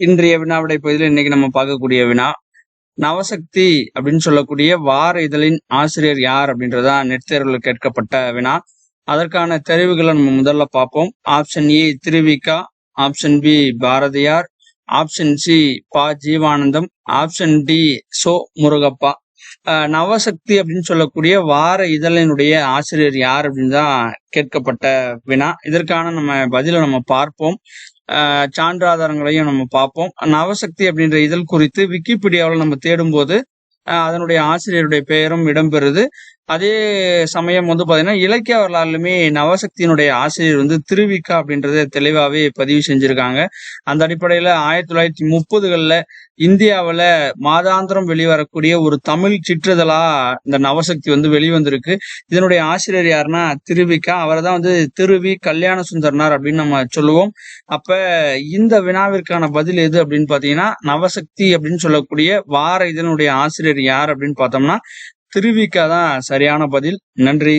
இன்றைய வினாவிடை பகுதியில் இன்னைக்கு நம்ம பார்க்கக்கூடிய வினா நவசக்தி அப்படின்னு சொல்லக்கூடிய வார இதழின் ஆசிரியர் யார் அப்படின்றதா நெட் தேர்வில் கேட்கப்பட்ட வினா. அதற்கான தெரிவுகளை நம்ம முதல்ல பார்ப்போம். Option A Thiruvika option B Bharathiyar option C Pa Jeevanandham option D So Murugappa Navasakthi அப்படின்னு சொல்லக்கூடிய வார இதழினுடைய ஆசிரியர் யார் அப்படின்னு தான் கேட்கப்பட்ட வினா. இதற்கான நம்ம பதிலை நம்ம பார்ப்போம். சான்றாதாரங்களையும் நம்ம பார்ப்போம். நவசக்தி அப்படின்ற இதழ் குறித்து விக்கிபீடியாவில் நம்ம தேடும்போது அஹ் அதனுடைய ஆசிரியருடைய பெயரும் இடம்பெறுது. அதே சமயம் வந்து பாத்தீங்கன்னா இலக்கிய வரலாறுலுமே நவசக்தியினுடைய ஆசிரியர் வந்து திருவிக்கா அப்படின்றத தெளிவாவே பதிவு செஞ்சிருக்காங்க. அந்த அடிப்படையில ஆயிரத்தி தொள்ளாயிரத்தி முப்பதுகள்ல இந்தியாவில் மாதாந்திரம் வெளிவரக்கூடிய ஒரு தமிழ் சிற்றுதலா இந்த நவசக்தி வந்து வெளிவந்திருக்கு. இதனுடைய ஆசிரியர் யாருன்னா திருவிக்கா. அவர் தான் வந்து திருவி கல்யாண சுந்தரனார் அப்படின்னு நம்ம சொல்லுவோம். அப்ப இந்த வினாவிற்கான பதில் எது அப்படின்னு பாத்தீங்கன்னா நவசக்தி அப்படின்னு சொல்லக்கூடிய வார இதனுடைய ஆசிரியர் யார் அப்படின்னு பார்த்தோம்னா திருவிக்கா தான் சரியான பதில். நன்றி.